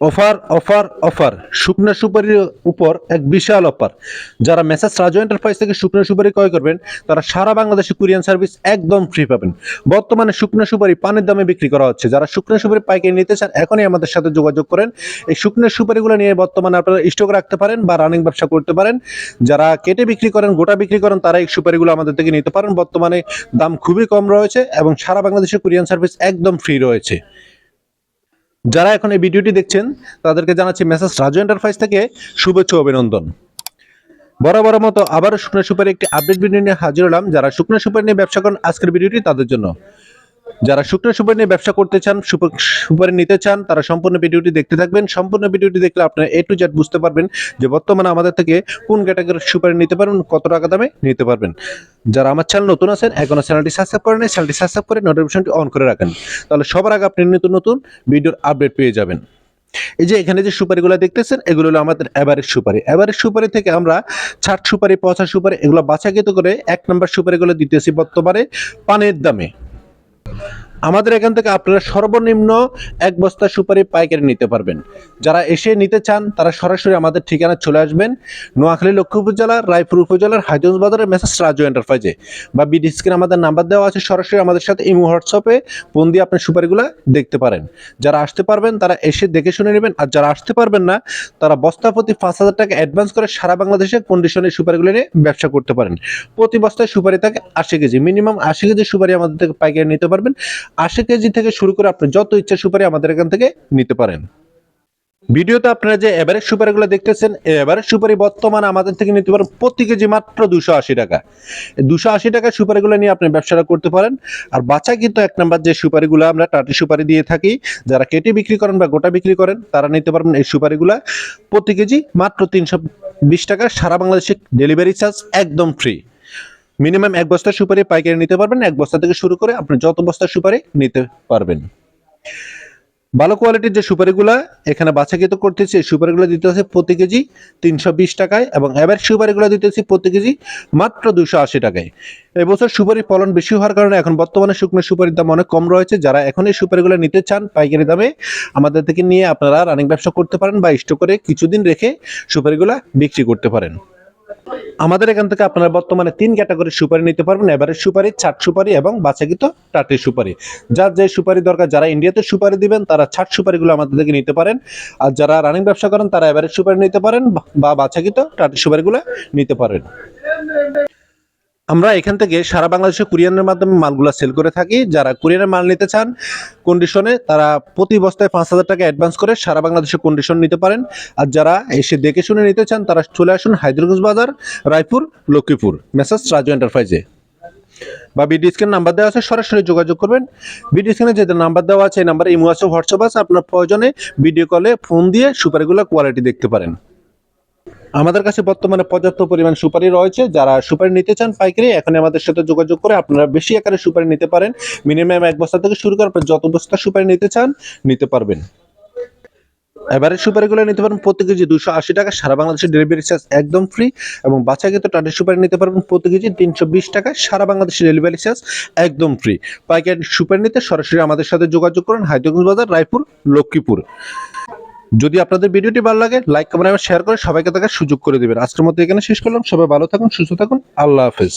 Offer offer offer. শুকনো সুপারির উপর এক বিশাল অফার। যারা মেসাজ রাজু এন্টারপ্রাইজ থেকে শুকনো সুপারি ক্রয় করবেন, তারা সারা বাংলাদেশে কুরিয়ান সার্ভিস একদম ফ্রি পাবেন। বর্তমানে শুকনো সুপারি পানির দামে বিক্রি করা হচ্ছে। যারা শুকনো সুপারি পাইকারি নিতে চান, এখনই আমাদের সাথে যোগাযোগ করেন। এই শুকনো সুপারিগুলো নিয়ে বর্তমানে আপনারা স্টক রাখতে পারেন বা রানিং ব্যবসা করতে পারেন। যারা কেটে বিক্রি করেন, গোটা বিক্রি করেন, তারা এই সুপারিগুলো আমাদের থেকে নিতে পারেন। বর্তমানে দাম খুবই কম রয়েছে এবং সারা বাংলাদেশে কুরিয়ান সার্ভিস একদম ফ্রি রয়েছে। যারা এখন এই ভিডিওটি দেখছেন, তাদেরকে জানাচ্ছি মেসেজ রাজু এন্টারপ্রাইজ থেকে শুভেচ্ছা অভিনন্দন। বরাবর মতো আবারও শুকনো সুপারি একটি আপডেট ভিডিও নিয়ে হাজির হলাম। যারা শুকনো সুপারি নিয়ে ব্যবসা করেন, আজকের ভিডিওটি তাদের জন্য। যারা শুকনো সুপারি নিয়ে ব্যবসা করতে চান সুপ- সুপারি নিতে চান, তারা সম্পূর্ণ ভিডিওটি দেখতে থাকবেন। সম্পূর্ণ ভিডিওটি দেখলে আপনারা এ টু জেড বুঝতে পারবেন যে বর্তমানে আমাদের থেকে কোন ক্যাটাগরির সুপারি নিতে পারবেন, কত টাকা দামে নিতে পারবেন। যারা আমার চ্যানেল নতুন আছেন, এখনও চ্যানেলটি সাবস্ক্রাইব করেন চ্যানেলটি সাবস্ক্রাইব করে নোটিফিকেশনটি অন করে রাখেন। তাহলে সবার আগে আপনি নতুন নতুন ভিডিওর আপডেট পেয়ে যাবেন। এই যে এখানে যে সুপারিগুলো দেখতেছেন, এগুলো হলো আমাদের এভারেজ সুপারি। এভারেজ সুপারি থেকে আমরা ছাট সুপারি, পচা সুপারি, এগুলো বাছাকৃত করে এক নম্বর সুপারিগুলো দিতেছি বর্তমানে পানের দামে। আমাদের এখান থেকে আপনারা সর্বনিম্ন এক বস্তা সুপারি পাইকারি নিতে পারবেন। যারা এসে নিতে চান, তারা সরাসরি আমাদের ঠিকানা চলে আসবেন। নোয়াখালী লক্ষ্মীপুর জেলার রায়পুর উপজেলার হাইজগঞ্জ বাজারের মেসেজ রাজু এন্টারপ্রাইজে। বা বিডি স্ক্রিন আমাদের নাম্বার দেওয়া আছে, সরাসরি আমাদের সাথে ইমো, হোয়াটসঅ্যাপে ফোন দিয়ে আপনার সুপারিগুলো দেখতে পারেন। যারা আসতে পারবেন, তারা এসে দেখে শুনে নেবেন। আর যারা আসতে পারবেন না, তারা বস্তা প্রতি পাঁচ হাজার টাকা অ্যাডভান্স করে সারা বাংলাদেশে কন্ডিশনে সুপারিগুলো নিয়ে ব্যবসা করতে পারেন। প্রতি বস্তায় সুপারি থাকে আশি কেজি। মিনিমাম আশি কেজি সুপারি আমাদের থেকে পাইকারি নিতে পারবেন। আশি কেজি থেকে শুরু করে আপনি যত ইচ্ছা সুপারি আমাদের এখান থেকে নিতে পারেন। ভিডিওতে আপনারা যে এভারেজ সুপারিগুলো দেখতেছেন এভারেজ সুপারি বর্তমানে আমাদের থেকে নিতে পারেন প্রতি কেজি মাত্র দুশো আশি টাকা। দুশো আশি টাকা সুপারিগুলো নিয়ে আপনি ব্যবসাটা করতে পারেন। আর বাচ্চা কিন্তু এক নাম্বার যে সুপারিগুলো আমরা টাটি সুপারি দিয়ে থাকি, যারা কেটে বিক্রি করেন বা গোটা বিক্রি করেন, তারা নিতে পারবেন এই সুপারিগুলো প্রতি কেজি মাত্র তিনশো বিশ টাকা। সারা বাংলাদেশে ডেলিভারি চার্জ একদম ফ্রি মিনিমাম এক বস্তা সুপারি পাইকারি নিতে পারবেন। এক বস্তা থেকে শুরু করে আপনি যত বস্তা সুপারি নিতে পারবেন। ভালো কোয়ালিটির যে সুপারিগুলো এখানে বাছাকৃত করতেছি সুপারিগুলো দিতে হচ্ছে প্রতি কেজি তিনশো বিশ টাকায় এবং এবার সুপারিগুলো দিতেছি প্রতি কেজি মাত্র দুশো আশি টাকায়। এবছর সুপারি ফলন বেশি হওয়ার কারণে এখন বর্তমানে শুকনো সুপারির দাম অনেক কম রয়েছে। যারা এখন এই সুপারিগুলো নিতে চান পাইকারি দামে, আমাদের থেকে নিয়ে আপনারা রানিং ব্যবসা করতে পারেন বা স্টক করে কিছুদিন রেখে সুপারিগুলো বিক্রি করতে পারেন। আমাদের এখান থেকে আপনারা বর্তমানে তিন ক্যাটাগরির সুপারি নিতে পারবেন, এবারে সুপারি ছাট সুপারি এবং বাছাকৃত টাটি সুপারি। যার যে সুপারি দরকার, যারা ইন্ডিয়াতে সুপারি দিবেন, তারা ছাট সুপারিগুলো আমাদের থেকে নিতে পারেন। আর যারা রানিং ব্যবসা করেন, তারা এবারে সুপারি নিতে পারেন বা বাছাকৃত টাটি সুপারিগুলো নিতে পারেন। আমরা এখান থেকে সারা বাংলাদেশে কুরিয়ানের মাধ্যমে মালগুলা সেল করে থাকি। যারা কুরিয়ানের মাল নিতে চান কন্ডিশনে তারা প্রতি বস্তায় পাঁচ হাজার টাকা অ্যাডভান্স করে সারা বাংলাদেশে কন্ডিশন নিতে পারেন। আর যারা এসে দেখে শুনে নিতে চান, তারা চলে আসুন হায়দ্রগঞ্জ বাজার, রায়পুর, লক্ষ্মীপুর। মেসাজ রাজু এন্টারপ্রাইজে বা বিডি স্ক্রিন নাম্বার দেওয়া আছে, সরাসরি যোগাযোগ করবেন। বিডি স্ক্রিনে যে নাম্বার দেওয়া আছে, এই নাম্বারে ইমো আছে হোয়াটসঅ্যাপ আছে। আপনার প্রয়োজনে ভিডিও কলে ফোন দিয়ে সুপারিগুলো কোয়ালিটি দেখতে পারেন। আমাদের কাছে বর্তমানে পর্যাপ্ত পরিমাণ সুপারি রয়েছে। যারা সুপারি নিতে চান পাইকারি এখন আমাদের সাথে যোগাযোগ করে আপনারা বেশি আকারে সুপারি নিতে পারেন। মিনিমাম এক বস্তা থেকে শুরু করে যত বস্তা সুপারি নিতে চান, নিতে পারবেন। এবারে সুপারিগুলো নিতে পারেন প্রতি কেজি দুশো আশি টাকা। সারা বাংলাদেশের ডেলিভারি চার্জ একদম ফ্রি এবং বাচ্চাকে তো টাটের সুপারি নিতে পারবেন প্রতি কেজি তিনশো বিশ টাকা সারা বাংলাদেশের ডেলিভারি চার্জ একদম ফ্রি পাইকারি সুপারি নিতে সরাসরি আমাদের সাথে যোগাযোগ করুন। হায়দ্রগঞ্জ বাজার, রায়পুর, লক্ষ্মীপুর। যদি আপনাদের ভিডিওটি ভালো লাগে লাইক কমেন্ট এবং শেয়ার করে সবাইকে দেখার সুযোগ করে দেবেন। আজকের মতো এখানে শেষ করলাম। সবাই ভালো থাকুন, সুস্থ থাকুন। আল্লাহ হাফেজ।